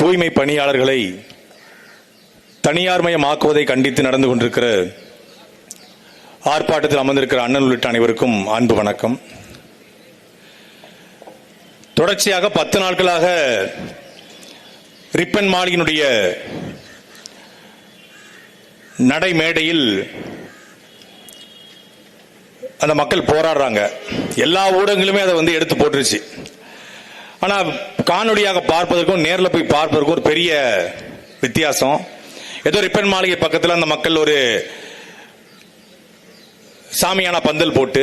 தூய்மை பணியாளர்களை தனியார்மயமாக்குவதை கண்டித்து நடந்து கொண்டிருக்கிற ஆர்ப்பாட்டத்தில் அமர்ந்திருக்கிற அண்ணன் உள்ளிட்ட அனைவருக்கும் அன்பு வணக்கம். தொடர்ச்சியாக பத்து நாட்களாக ரிப்பன் மாளிகையினுடைய நடைமேடையில் அந்த மக்கள் போராடுறாங்க. எல்லா ஊடகங்களுமே அதை வந்து எடுத்து போட்டுருச்சு. ஆனால் காணொலியாக பார்ப்பதற்கும் நேரில் போய் பார்ப்பதற்கும் ஒரு பெரிய வித்தியாசம். ஏதோ ரிப்பன் மாளிகை பக்கத்தில் அந்த மக்கள் ஒரு சாமியான பந்தல் போட்டு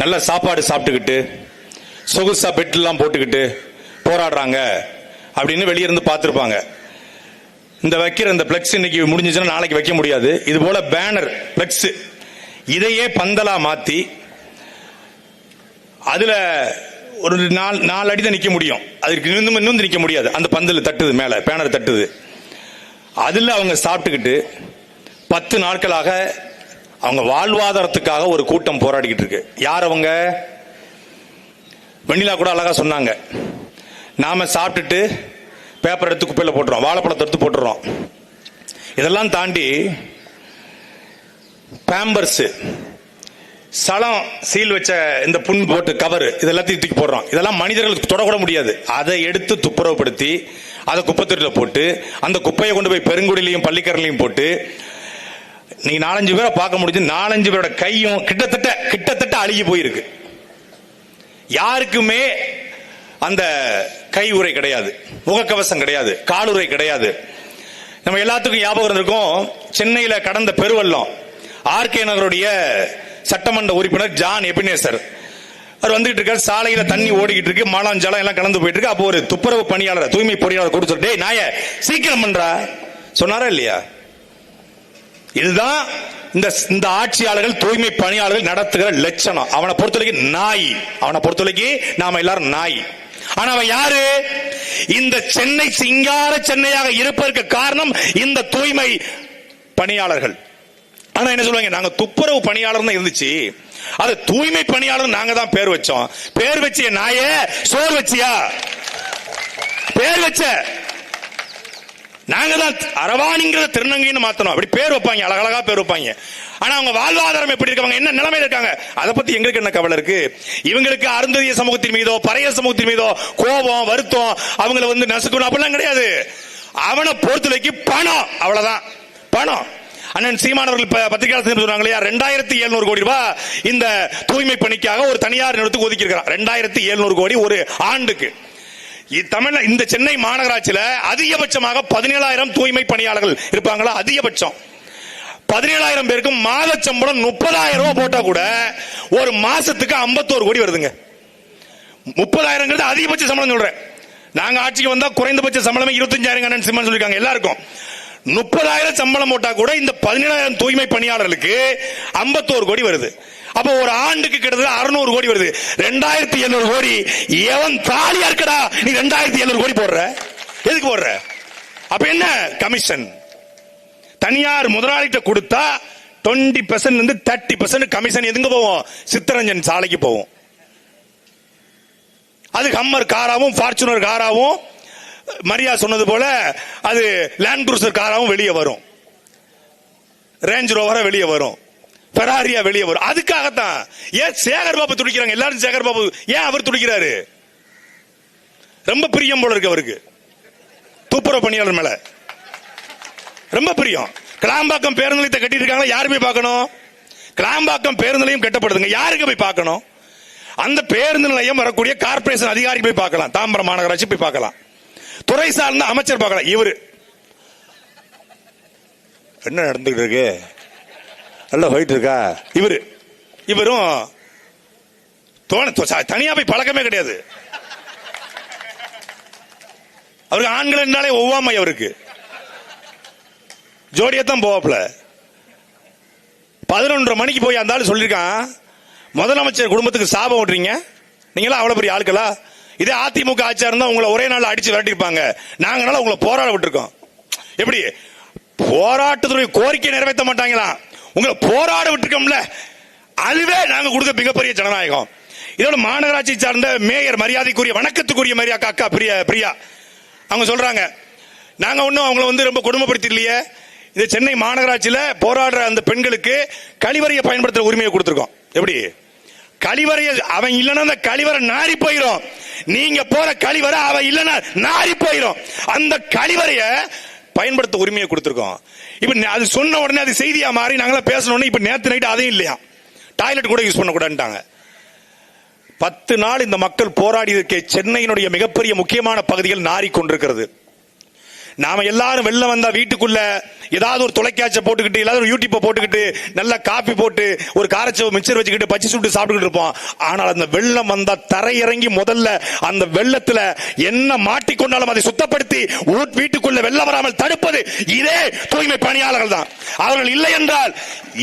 நல்ல சாப்பாடு சாப்பிட்டுக்கிட்டு சொகுசா பெட்லாம் போட்டுக்கிட்டு போராடுறாங்க அப்படின்னு வெளியிருந்து பார்த்துருப்பாங்க. இந்த வைக்கிற இந்த பிளக்ஸ் இன்னைக்கு முடிஞ்சிச்சுன்னா நாளைக்கு வைக்க முடியாது. இது போல பேனர் பிளக்ஸ் இதையே பந்தலா மாத்தி அதுல ஒரு நாலு நாலு அடி தான் நிக்க முடியும். அதுக்கு இன்னும் இன்னும் நிக்க முடியாது. அந்த பந்தல் தட்டுது மேல பேனர் தட்டுது. அதுல அவங்க சாப்பிட்டுக்கிட்டு பத்து நாட்களாக அவங்க வாழ்வாதாரத்துக்காக ஒரு கூட்டம் போராடிக்கிட்டு இருக்கு. யார் அவங்க? வெண்ணிலா கூட அழகா சொன்னாங்க. நாம சாப்பிட்டுட்டு பேப்பர் எடுத்து குப்பையில் போட்டுறோம் வாழைப்பழத்தை எடுத்து போட்டுறோம். இதெல்லாம் தாண்டி பேம்பர்ஸ் சலம் சீல் வச்ச இந்த புண் போட்டு கவர் இதெல்லாத்தையும் தூக்கி போடுறோம். இதெல்லாம் மனிதர்களுக்கு தொடக்கூட முடியாது. அதை எடுத்து துப்புரவுப்படுத்தி அதை குப்பத்தொட்டியில் போட்டு அந்த குப்பையை கொண்டு போய் பெருங்குடிலையும் பள்ளிக்கரலையும் போட்டு நீங்க நாலஞ்சு பேரை பார்க்க முடிஞ்சு நாலஞ்சு பேரோட கையும் கிட்டத்தட்ட கிட்டத்தட்ட அழுகி போயிருக்கு. யாருக்குமே அந்த கை உரை கிடையாது. முகக்கவசம் கிடையாது. காலுரை கிடையாது. நம்ம எல்லாத்துக்கும் ஞாபகம் இருந்திருக்கும் சென்னையில் கடந்த பெருவெள்ளம் ஆர்கே நகருடைய சட்டமன்ற உறுப்பினர் ஜான் எபினேசர். அவர் வந்துகிட்டு இருக்காரு சாலையில தண்ணி ஓடிக்கிட்டு இருக்கு மலம் ஜலம் எல்லாம் கலந்து போயிட்டு இருக்கு. அப்போ ஒரு துப்புரவு பணியாளர் தூய்மை பொறியாளர் கொடுத்து சொல்லிட்டு, டேய் நாய சீக்கிரம் பண்றா. சொன்னாரா இல்லையா? இதுதான் இந்த இந்த ஆட்சியாளர்கள் தூய்மை பணியாளர்கள் நடத்துகிற லட்சணம். அவனை பொறுத்தவரைக்கும் நாய். அவனை பொறுத்தவரைக்கும் நாம எல்லாரும் நாய். ஆனா அவன் யாரு? இந்த சென்னை சிங்கார சென்னையாக இருப்பதற்கு காரணம் இந்த தூய்மை பணியாளர்கள். ஆனா என்ன சொல்லுவாங்க? நாங்க துப்புரவு பணியாளர் தான் இருந்துச்சு. அது தூய்மை பணியாளர் நாங்க தான் பேர் வச்சோம். பேர் வச்சிய நாயே சோர் வச்சியா? பேர் வச்ச. நாங்க தான் அரவாணிங்கிறத திருநங்கைன்னு மாத்தணும். அப்படி பேர் வைப்பாங்க அழகழகா பேர் வைப்பாங்க. ஆனா அவங்க வாழ்வாதாரம் எப்படி இருக்காங்க என்ன நிலைமையில இருக்காங்க? அதை பத்தி எங்களுக்கு என்ன கவலை இருக்கு? இவங்களுக்கு அருந்ததிய சமூகத்தின் மீதோ பறைய சமூகத்தின் மீதோ கோபம் வருத்தம் அவங்கள வந்து நசுக்கணும் அப்படிலாம் கிடையாது. அவனை பொறுத்தலைக்கு பணம் அவ்வளவுதான். பணம். அண்ணன் சீமானவர்கள் பத்திரிகையாளர் சொன்னாங்க இல்லையா ரெண்டாயிரத்தி எழுநூறு கோடி ரூபாய் இந்த தூய்மை பணிக்காக ஒரு தனியார் நிறுவனத்துக்கு ஒதுக்கி இருக்கிறார் ரெண்டாயிரத்தி எழுநூறு கோடி ஒரு ஆண்டுக்கு. தமிழ் இந்த சென்னை மாநகராட்சியில அதிகபட்சமாக பதினேழாயிரம் தூய்மை பணியாளர்கள் இருப்பாங்களா? அதிகபட்சம். பதினேழாயிரம் பேருக்கு மாத சம்பளம் முப்பதாயிரம் ரூபாய் போட்டா கூட ஒரு மாசத்துக்கு 51 கோடி வருதுங்க. முப்பதாயிரங்கிறது அதிகபட்ச சம்பளம் சொல்றேன். நாங்க ஆட்சிக்கு வந்தா குறைந்தபட்ச சம்பளமே இருபத்தஞ்சாயிரம் அண்ணன் சொல்லிருக்காங்க எல்லாருக்கும். முப்பதாயிரம் சம்பளம் போட்டா கூட இந்த பதினேழாயிரம் தூய்மை பணியாளர்களுக்கு 51 கோடி வருது. அப்ப ஒரு ஆண்டுக்கு கிட்டத்தட்ட அறுநூறு கோடி வருது. ரெண்டாயிரத்தி எழுநூறு கோடி. எவன் தாலியா இருக்கடா? நீ ரெண்டாயிரத்தி எழுநூறு கோடி போடுற. எதுக்கு போடுற? அப்ப என்ன? கமிஷன். தனியார் முதலாளிகிட்ட கொடுத்தா டுவெண்ட்டி பெர்சன்ட் இருந்து தேர்ட்டி பெர்சன்ட் கமிஷன். எதுங்க போவோம்? சித்தரஞ்சன் சாலைக்கு போவோம். அது ஹம்மர் காராவும் ஃபார்ச்சுனர் காராவும் மரியா சொன்னது போல அது லேண்ட் குரூசர் காராவும் வெளியே வரும். ரேஞ்ச் ரோவரா வெளியே வரும். பெராரியா வெளியே வரும். அதுக்காகத்தான். ஏன் சேகர் பாபு துடிக்கிறாங்க? எல்லாரும் சேகர் பாபு ஏன் அவர் துடிக்கிறாரு? ரொம்ப பிரியம் போல இருக்கு அவருக்கு. துப்புரவு பணியாளர் மேல. ரொம்ப பிரியம். கிளாம்பாக்கம் பேருந்து நிலையத்தை கட்டிட்டு இருக்காங்க யாரு போய் பார்க்கணும்? கிளாம்பாக்கம் பேருந்து நிலையம் கட்டப்படுதுங்க. யாருக்கு போய் பார்க்கணும்? அந்த பேருந்து நிலையம் வரக்கூடிய கார்ப்பரேஷன் அதிகாரி போய் பார்க்கலாம். தாம்பரம் மாநகராட்சி போய் பார்க்கலாம். துறை சார்ந்த அமைச்சர் பார்க்கலாம் இவரு. என்ன நடந்துகிட்டு இருக்கு? நல்லா போயிட்டு இருக்கா? இவரு. இவரும் தோண தனியா போய் பழக்கமே கிடையாது. அவருக்கு ஆண்கள் என்றாலே ஒவ்வாமை அவருக்கு. ஜோடியா தான் போவாப்ல பதினொன்றரை மணிக்கு போய் அந்த ஆள் சொல்லியிருக்கான் முதலமைச்சர் குடும்பத்துக்கு சாபம் ஓட்டுறீங்க. நீங்களா அவ்வளவு பெரிய ஆட்களா? இதே அதிமுக ஆட்சியா இருந்தா உங்களை ஒரே நாள் அடிச்சு விரட்டிருப்பாங்க நாங்கனால உங்களை போராட விட்டுருக்கோம். எப்படி? போராட்டத்துடைய கோரிக்கை நிறைவேற்ற மாட்டாங்களா? உங்களை போராட விட்டுருக்கோம்ல. அதுவே நாங்க கொடுக்க மிகப்பெரிய ஜனநாயகம். இதோட மாநகராட்சி சார்ந்த மேயர் மரியாதைக்குரிய வணக்கத்துக்குரிய மரியா அக்கா பிரியா பிரியா. அவங்க சொல்றாங்க நாங்க ஒன்றும் அவங்கள வந்து ரொம்ப கொடுமைப்படுத்தி இல்லையே இது சென்னை மாநகராட்சியில போராடுற அந்த பெண்களுக்கு கழிவறையை பயன்படுத்துற உரிமையை கொடுத்துருக்கோம். எப்படி? கழிவறைய அவன் இல்லைன்னா அந்த கழிவறை நாரி போயிடும் நீங்க போற கழிவறை அவன் இல்லைன்னா நாரி போயிடும் அந்த கழிவறைய பயன்படுத்த உரிமையை கொடுத்துருக்கோம். இப்ப அது சொன்ன உடனே அது செய்தியா மாறி நாங்களாம் பேசணும்னு இப்ப நேத்து நைட்டு அதையும் இல்லையா? டாய்லெட் கூட யூஸ் பண்ணக்கூடாதுட்டாங்க பத்து நாள் இந்த மக்கள் போராடியதற்கு சென்னையினுடைய மிகப்பெரிய முக்கியமான பகுதிகள் நாரி கொண்டிருக்கிறது நாம எல்லாரும் வெளில வந்தா வீட்டுக்குள்ள ஏதாவது ஒரு தொலைக்காட்சியை போட்டுக்கிட்டு ஏதாவது ஒரு யூடியூப்பை போட்டுக்கிட்டு நல்ல காப்பி போட்டு ஒரு காரச்சவை மிச்சர் வச்சுக்கிட்டு பச்சி சுட்டு சாப்பிட்டுக்கிட்டு இருப்போம். ஆனால் அந்த வெள்ளம் வந்தா தரையிறங்கி முதல்ல அந்த வெள்ளத்துல என்ன மாட்டிக்கொண்டாலும் அதை சுத்தப்படுத்தி வீட்டுக்குள்ள வெள்ளம் வராமல் தடுப்பது இதே தூய்மை பணியாளர்கள் தான். அவர்கள் இல்லை என்றால்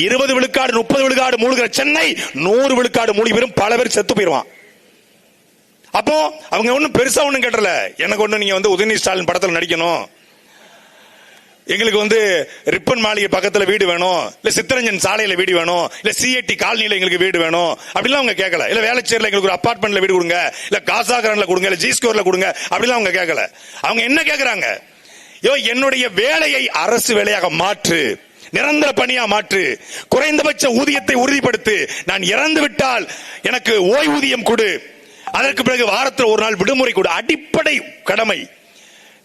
இருபது விழுக்காடு முப்பது விழுக்காடு மூழ்கிற சென்னை நூறு விழுக்காடு மூழ்கி வரும் பல பேர் செத்து போயிருவான் அப்போ அவங்க ஒன்றும் பெருசா ஒன்றும் கேட்டல எனக்கு ஒன்று நீங்க வந்து உதயநிதி ஸ்டாலின் படத்தில் நடிக்கணும். எங்களுக்கு வந்து ரிப்பன் மாளிகை பக்கத்துல வீடு வேணும். இல்ல சித்தரஞ்சன் சாலையில வீடு வேணும். இல்ல சிஐடி காலனியில் எங்களுக்கு வீடு வேணும். அப்படிலாம் அவங்க கேட்கல இல்ல வேலைச்சேரில் எங்களுக்கு ஒரு அபார்ட்மெண்ட்ல வீடு கொடுங்க. இல்ல காசாகரன்ல கொடுங்க. இல்ல ஜி கொடுங்க. அப்படிலாம் அவங்க கேட்கல அவங்க என்ன கேட்குறாங்க ஐயோ என்னுடைய வேலையை அரசு வேலையாக மாற்று. நிரந்தர பணியா மாற்று. குறைந்தபட்ச ஊதியத்தை உறுதிப்படுத்து. நான் இறந்து விட்டால் எனக்கு ஓய்வூதியம் கொடு. அதற்கு பிறகு வாரத்தில் ஒரு நாள் விடுமுறை கொடு. அடிப்படை கடமை.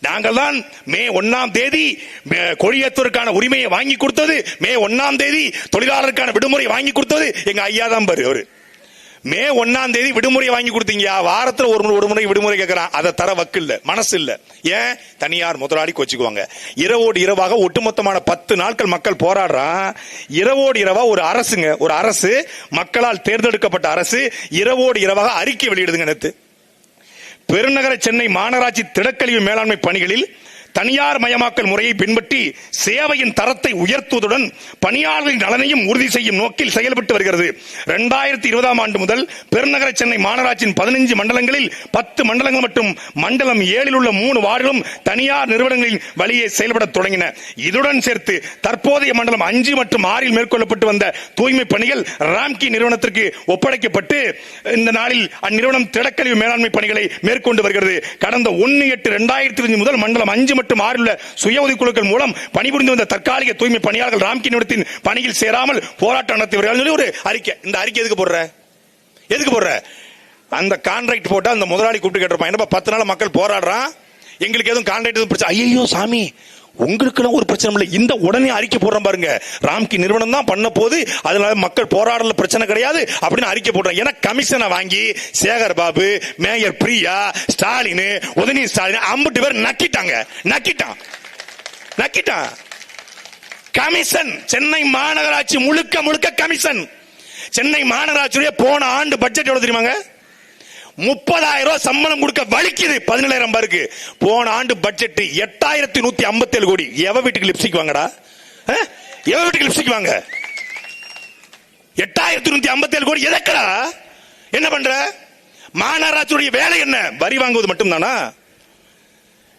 நாங்கள் தான் மே ஒன்னாம் தேதி கொடியேற்றுவதற்கான உரிமையை வாங்கி கொடுத்தது. மே ஒன்னாம் தேதி தொழிலாளருக்கான விடுமுறை வாங்கி கொடுத்தது. எங்க ஐயா தான் பாரு அவரு. மே ஒன்னாம் தேதி விடுமுறை வாங்கி கொடுத்தீங்க வாரத்துல ஒரு முறை- ஒரு முறை விடுமுறை கேட்கறான் அதை தர வக்கு இல்ல மனசு இல்ல. ஏன்? தனியார் முதலாளி கொச்சுக்குவாங்க இரவோடு இரவாக ஒட்டுமொத்தமான பத்து நாட்கள் மக்கள் போராடுறான். இரவோடு இரவா ஒரு அரசுங்க ஒரு அரசு மக்களால் தேர்ந்தெடுக்கப்பட்ட அரசு இரவோடு இரவாக அறிக்கை வெளியிடுதுங்க நேற்று பெருநகர சென்னை மாநகராட்சி திடக்கழிவு மேலாண்மை பணிகளில் தனியார் மயமாக்கல் முறையை பின்பற்றி சேவையின் தரத்தை உயர்த்துவதுடன் பணியாளர்களின் நலனையும் உறுதி செய்யும் நோக்கில் செயல்பட்டு வருகிறது. இரண்டாயிரத்தி இருபதாம் ஆண்டு முதல் பெருநகர சென்னை மாநகராட்சியின் பதினைஞ்சு மண்டலங்களில் பத்து மண்டலங்கள் மற்றும் மண்டலம் ஏழில் உள்ள மூணு வார்டுகளும் தனியார் நிறுவனங்களின் வழியே செயல்பட தொடங்கின. இதுடன் சேர்த்து தற்போதைய மண்டலம் அஞ்சு மற்றும் ஆறில் மேற்கொள்ளப்பட்டு வந்த தூய்மை பணிகள் ராம்கி நிறுவனத்திற்கு ஒப்படைக்கப்பட்டு இந்த நாளில் அந்நிறுவனம் திடக்கழிவு மேலாண்மை பணிகளை மேற்கொண்டு வருகிறது. கடந்த ஒன்னு எட்டு இரண்டாயிரத்தி முதல் மண்டலம் அஞ்சு மற்றும் ஆறில் உள்ள சுய உதவிக்குழுக்கள் மூலம் பணிபுரிந்து வந்த தற்காலிக தூய்மை பணியாளர்கள் ராம்கி நிறுவனத்தின் பணியில் சேராமல் போராட்டம் நடத்தி சொல்லி ஒரு அறிக்கை. இந்த அறிக்கை எதுக்கு போடுற? எதுக்கு போடுற? அந்த கான்ட்ராக்ட் போட்டா அந்த முதலாளி கூப்பிட்டு கேட்டிருப்பான் என்னப்பா பத்து நாள் மக்கள் போராடுறான்? எங்களுக்கு எதுவும் கான்ட்ராக்ட் எதுவும் பிரச்சனை ஐயோ சாமி உங்களுக்கு ஒரு பிரச்சனை இல்லை. இந்த உடனே அறிக்கை போடுறேன் பாருங்க. ராம்கி நிறுவனம் தான் பண்ண போது அதனால மக்கள் போராடல பிரச்சனை கிடையாது அப்படின்னு அறிக்கை போடுறேன். ஏன்னா கமிஷனை வாங்கி சேகர் பாபு மேயர் பிரியா ஸ்டாலின் உதயநிதி ஸ்டாலின் அம்புட்டு பேர் நக்கிட்டாங்க. நக்கிட்டான். நக்கிட்டான். கமிஷன். சென்னை மாநகராட்சி முழுக்க முழுக்க கமிஷன். சென்னை மாநகராட்சியுடைய போன ஆண்டு பட்ஜெட் எவ்வளவு தெரியுமாங்க? முப்பதாயிரம் ரூபாய் சம்பளம் கொடுக்க வலிக்குது. பதினேழாயிரம் பேருக்கு. போன ஆண்டு பட்ஜெட் எட்டாயிரத்தி நூத்தி ஐம்பத்தி ஏழு கோடி. எவ வீட்டுக்கு லிப்ஸ்டிக் வாங்கடா? எவ வீட்டுக்கு லிப்ஸ்டிக் வாங்க? எட்டாயிரத்தி நூத்தி ஐம்பத்தி ஏழு கோடி எதக்கடா என்ன பண்ற? மாநகராட்சியுடைய வேலை என்ன? வரி வாங்குவது மட்டும்தானா?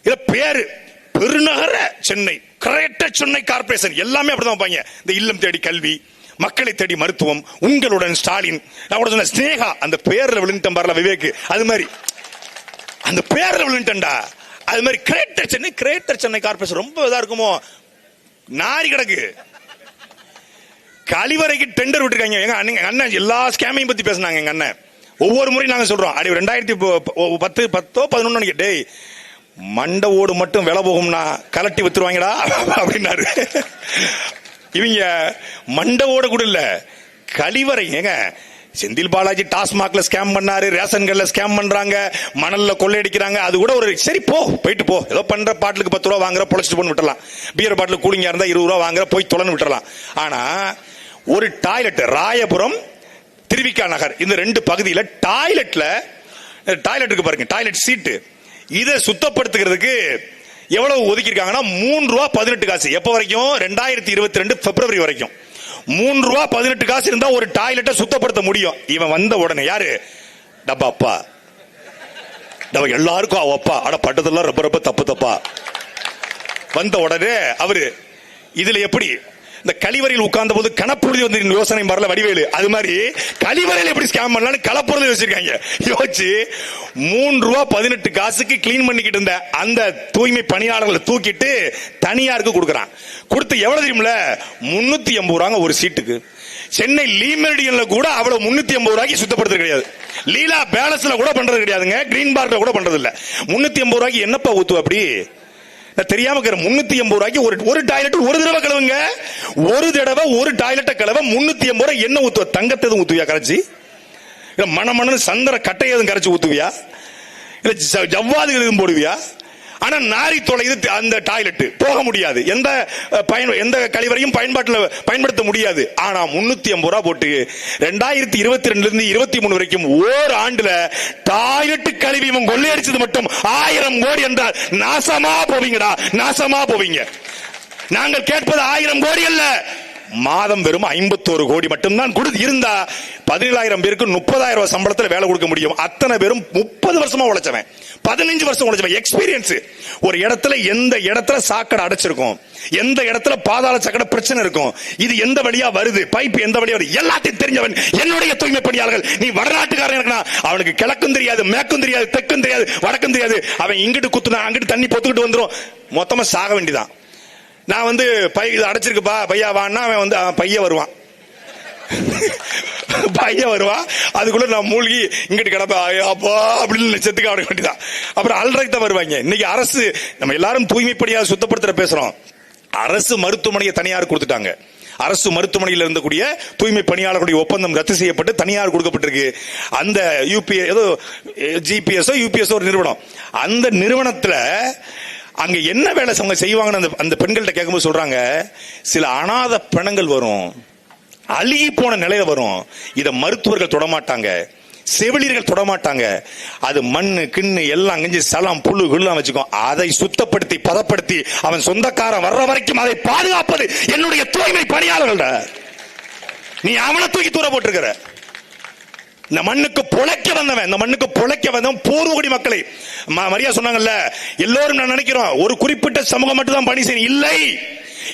இத பேரு பெருநகர சென்னை கிரேட்டர் சென்னை கார்பரேஷன் எல்லாமே அப்படிதான் வைப்பாங்க. இந்த இல்லம் தேடி கல்வி மக்களை தேடி மருத்துவம் உங்களுடன் ஸ்டாலின் நான் கூட சொன்ன ஸ்னேகா அந்த பேர்ல விழுந்துட்டேன் பாருல விவேக் அது மாதிரி. அந்த பேர்ல விழுந்துட்டேன்டா. அது மாதிரி greater Chennai greater Chennai corporation ரொம்ப இதா இருக்குமோ? நாரி கிடக்கு. கழிவறைக்கு டெண்டர் விட்டுருக்காங்க. எங்க அண்ணன் எங்க அண்ணன் எல்லா ஸ்கேமையும் பத்தி பேசினாங்க எங்க அண்ணன். ஒவ்வொரு முறையும் நாங்க சொல்றோம். அடி ரெண்டாயிரத்தி பத்து பத்தோ பதினொன்னு டேய் மண்ட ஓடு மட்டும் விலை போகும்னா கலட்டி வித்துருவாங்கடா அப்படின்னாரு. இவங்க மண்டவோட கூட இல்ல கழிவறை. ஏங்க செந்தில் பாலாஜி டாஸ்மாக்ல ஸ்கேம் பண்ணாரு ரேஷன்கள்ல ஸ்கேம் பண்றாங்க மணல்ல கொள்ளையடிக்கிறாங்க அது கூட ஒரு சரி போ போயிட்டு போ. ஏதோ பண்ற பாட்டிலுக்கு பத்து ரூபா வாங்குற பொழைச்சிட்டு போன்னு விட்டுலாம் பியர் பாட்டில் கூலிங்கா இருந்தா இருபது ரூபா வாங்குற போய் தொலைன்னு விட்டுலாம் ஆனா ஒரு டாய்லெட் ராயபுரம் திருவிக்கா நகர் இந்த ரெண்டு பகுதியில் டாய்லெட்ல டாய்லெட் இருக்கு பாருங்க டாய்லெட் சீட்டு இதை சுத்தப்படுத்துகிறதுக்கு எவ்வளவு ஒதுக்கியிருக்காங்கன்னா மூணு ரூபா பதினெட்டு காசு. எப்ப வரைக்கும்? ரெண்டாயிரத்தி இருபத்தி ரெண்டு பிப்ரவரி வரைக்கும். மூணு ரூபா பதினெட்டு காசு இருந்தா ஒரு டாய்லெட்டை சுத்தப்படுத்த முடியும். இவன் வந்த உடனே யாரு? டப்பா அப்பா. நம்ம எல்லாருக்கும் அவ அப்பா. ஆனா பட்டதெல்லாம் ரொம்ப ரொம்ப தப்பு தப்பா. வந்த உடனே அவரு இதுல எப்படி? இந்த கழிவறையில் உட்கார்ந்த போது கணப்புறுதி வந்து யோசனை வரல வடிவேலு. அது மாதிரி கழிவறையில் எப்படி ஸ்கேம் பண்ணலாம்னு கலப்புறுதி யோசிச்சிருக்காங்க யோசிச்சு மூன்று ரூபா பதினெட்டு காசுக்கு கிளீன் பண்ணிக்கிட்டு இருந்த அந்த தூய்மை பணியாளர்களை தூக்கிட்டு தனியாருக்கு கொடுக்குறான். கொடுத்து எவ்வளவு தெரியுமில முன்னூத்தி எண்பது ரூபாங்க ஒரு சீட்டுக்கு. சென்னை லீமெரிடியன்ல கூட அவ்வளவு முன்னூத்தி ஐம்பது ரூபாய்க்கு சுத்தப்படுத்துறது கிடையாது. லீலா பேலஸ்ல கூட பண்றது கிடையாதுங்க கிரீன் பார்க்ல கூட பண்றது இல்ல முன்னூத்தி ஐம்பது ரூபாய்க்கு என்னப்பா ஊத்து அப்படி? தெரியாம இருக்கிற முன்னூத்தி எண்பது ரூபாய்க்கு ஒரு ஒரு டாய்லெட் ஒரு தடவை கழுவுங்க. ஒரு தடவை ஒரு டாய்லெட்டை கழுவ முன்னூத்தி எண்பது ரூபாய் என்ன ஊத்துவ தங்கத்தை எதுவும் ஊத்துவியா கரைச்சி? இல்ல மண மணன்னு சந்திர கட்டை எதுவும் கரைச்சி ஊத்துவியா? இல்ல ஜ- ஜவ்வாதுகள் எதுவும் போடுவியா? ஆனா நாரி தொலைது அந்த டாய்லெட் போக முடியாது. எந்த பயன் எந்த கழிவறையும் பயன்பாட்டில் பயன்படுத்த முடியாது. ஆனா முன்னூத்தி ஐம்பது ரூபா போட்டு ரெண்டாயிரத்தி இருபத்தி ரெண்டுல இருந்து இருபத்தி மூணு வரைக்கும் ஓர் ஆண்டுல டாய்லெட் கழிவு இவன் கொள்ளையடிச்சது மட்டும் ஆயிரம் கோடி என்றால் நாசமா போவீங்கடா நாசமா போவீங்க. நாங்கள் கேட்பது ஆயிரம் கோடி அல்ல. மாதம் வெறும் ஐம்பத்தோரு கோடி மட்டும்தான் கொடு இருந்தா பதினேழாயிரம் பேருக்கு முப்பதாயிரம் ரூபாய் சம்பளத்தில் வேலை கொடுக்க முடியும். அத்தனை பேரும் முப்பது வருஷமா உழைச்சவன். பதினஞ்சு வருஷம் உழைச்சவன். எக்ஸ்பீரியன்ஸ் ஒரு இடத்துல எந்த இடத்துல சாக்கடை அடைச்சிருக்கும்? எந்த இடத்துல பாதாள சக்கடை பிரச்சனை இருக்கும்? இது எந்த வழியா வருது? பைப் எந்த வழியா வருது? எல்லாத்தையும் தெரிஞ்சவன் என்னுடைய தூய்மை பணியாளர்கள் நீ வடநாட்டுக்காரன் இருக்கா அவனுக்கு கிழக்கும் தெரியாது மேற்கும் தெரியாது தெற்கும் தெரியாது வடக்கும் தெரியாது. அவன் இங்கிட்டு குத்துனா அங்கிட்டு தண்ணி பொத்துக்கிட்டு வந்துரும். மொத்தமா சாக வேண்டிதான். நான் வந்து பை இது அடைச்சிருக்குப்பா பையா வான்னா அவன் வந்து அவன் பைய வருவான். பையன் வருவான் அதுக்குள்ள நான் மூழ்கி இங்கிட்டு கிடப்பேன். அப்பா அப்படின்னு செத்துக்க அவனுக்கு வேண்டியதான் அப்புறம் அல்றதுக்கு தான் வருவாங்க. இன்னைக்கு அரசு நம்ம எல்லாரும் தூய்மைப்படியா சுத்தப்படுத்துற பேசுறோம். அரசு மருத்துவமனையை தனியார் கொடுத்துட்டாங்க. அரசு மருத்துவமனையில் இருந்தக்கூடிய தூய்மை பணியாளர்களுடைய ஒப்பந்தம் ரத்து செய்யப்பட்டு தனியார் கொடுக்கப்பட்டிருக்கு. அந்த யூபிஏ ஏதோ ஜிபிஎஸ்ஓ யூபிஎஸ்ஓ ஒரு நிறுவனம். அந்த நிறுவனத்தில் அங்க என்ன வேலை அவங்க செய்வாங்கன்னு அந்த அந்த பெண்கள்கிட்ட கேட்கும்போது சொல்றாங்க சில அனாதை பிணங்கள் வரும். அழுகி போன நிலையில வரும். இதை மருத்துவர்கள் தொடமாட்டாங்க. செவிலியர்கள் தொடமாட்டாங்க. அது மண்ணு கிண்ணு எல்லாம் கஞ்சி சலம் புழு குல்லாம் வச்சுக்கோ. அதை சுத்தப்படுத்தி பதப்படுத்தி அவன் சொந்தக்காரன் வர்ற வரைக்கும் அதை பாதுகாப்பது என்னுடைய தூய்மை பணியாளர்கள நீ அவனை தூக்கி தூர போட்டிருக்கிற. இந்த மண்ணுக்கு பொழைக்க வந்தவன் இந்த மண்ணுக்கு பொழைக்க வந்தவன் பூர்வகுடி மக்களை மரியா சொன்னாங்கல்ல எல்லோரும் நான் நினைக்கிறோம் ஒரு குறிப்பிட்ட சமூகம் மட்டும் தான் பணி செய்யணும் இல்லை.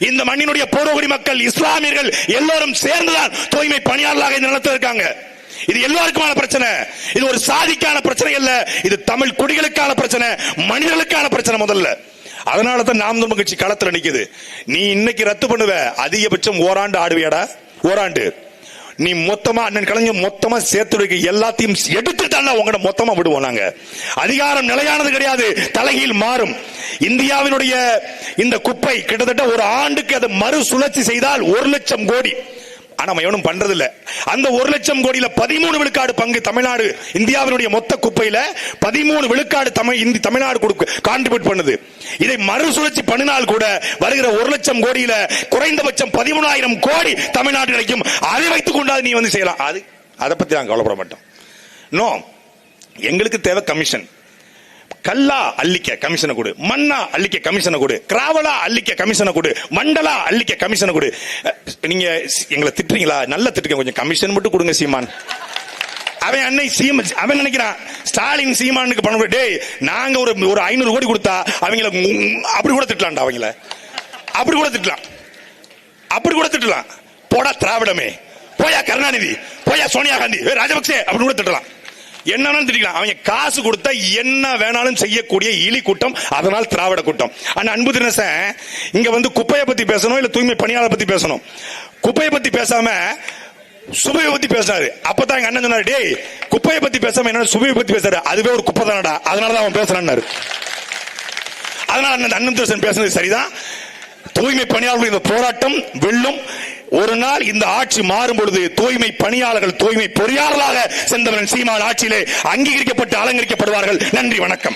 இந்த மண்ணினுடைய பூர்வகுடி மக்கள் இஸ்லாமியர்கள் எல்லோரும் சேர்ந்துதான் தூய்மை பணியாளர்களாக இந்த நிலத்தில் இருக்காங்க. இது எல்லோருக்குமான பிரச்சனை. இது ஒரு சாதிக்கான பிரச்சனை இல்ல இது தமிழ் குடிகளுக்கான பிரச்சனை மனிதர்களுக்கான பிரச்சனை முதல்ல. அதனால தான் நாம் தமிழ் கட்சி களத்தில் நிற்குது நீ இன்னைக்கு ரத்து பண்ணுவ அதிகபட்சம் ஓராண்டு ஆடுவியாடா? ஓராண்டு. நீ மொத்தமா அண்ணன் கலைஞர் மொத்தமா சேர்த்து வைக்க எல்லாத்தையும் எடுத்துட்டால உங்கட மொத்தமா விடுவோம் நாங்க. அதிகாரம் நிலையானது கிடையாது தலைகீழ் மாறும். இந்தியாவினுடைய இந்த குப்பை கிட்டத்தட்ட ஒரு ஆண்டுக்கு அதை மறு சுழற்சி செய்தால் ஒரு லட்சம் கோடி. ஆனா நம்ம எவனும் பண்றது இல்ல அந்த ஒரு லட்சம் கோடியில பதிமூணு விழுக்காடு பங்கு தமிழ்நாடு இந்தியாவினுடைய மொத்த குப்பையில பதிமூணு விழுக்காடு தமிழ் இந்தி தமிழ்நாடு கொடுக்க கான்ட்ரிபியூட் பண்ணுது. இதை மறுசுழற்சி பண்ணினால் கூட வருகிற ஒரு லட்சம் கோடியில குறைந்தபட்சம் பதிமூணாயிரம் கோடி தமிழ்நாடு கிடைக்கும். அதை வைத்துக் கொண்டாது நீ வந்து செய்யலாம். அது அதை பத்தி நாங்கள் கவலைப்பட மாட்டோம். நோ எங்களுக்கு தேவை கமிஷன் கல்லா அள்ளிக்க கமிஷனை கொடு மண்ணா அள்ளிக்க கமிஷனை கொடு கிராவலா அள்ளிக்க கமிஷனை கொடு மண்டலா அள்ளிக்க கமிஷனை கொடு. நீங்க எங்களை திட்டுறீங்களா? நல்ல திட்டுங்க கொஞ்சம் கமிஷன் மட்டும் கொடுங்க சீமான். அவன் அன்னை சீம அவன் நினைக்கிறான் ஸ்டாலின் சீமானுக்கு பணம் டேய் நாங்க ஒரு ஒரு ஐநூறு கோடி கொடுத்தா அவங்கள அப்படி கூட திட்டலாம்டா அவங்கள. அப்படி கூட திட்டலாம். அப்படி கூட திட்டலாம். போடா திராவிடமே. போயா கருணாநிதி போயா சோனியா காந்தி. ராஜபக்சே அப்படி கூட திட்டலாம். என்னன்னு திட்டிக்கலாம் அவங்க காசு கொடுத்தா என்ன வேணாலும் செய்யக்கூடிய இலி கூட்டம் அதனால் திராவிட கூட்டம். ஆனா அன்பு தினசன் இங்க வந்து குப்பையை பத்தி பேசணும் இல்ல தூய்மை பணியாளர் பத்தி பேசணும்? குப்பையை பத்தி பேசாம சுபையை பத்தி பேசினாரு. அப்பதான் எங்க அண்ணன் சொன்னாரு டேய் குப்பையை பத்தி பேசாம என்ன சுபையை பத்தி பேசுறாரு அதுவே ஒரு குப்பை தானடா. அதனாலதான் அவன் பேசுறான்னாரு. அதனால அண்ணன் அண்ணன் தர்சன் பேசுனது சரிதான். தூய்மை பணியாளர்கள் இந்த போராட்டம் வெல்லும் ஒரு நாள் இந்த ஆட்சி மாறும் பொழுது தூய்மை பணியாளர்கள் தூய்மை பொறியாளர்களாக சென்றவன் சீமான் ஆட்சியிலே அங்கீகரிக்கப்பட்டு அலங்கரிக்கப்படுவார்கள். நன்றி வணக்கம்.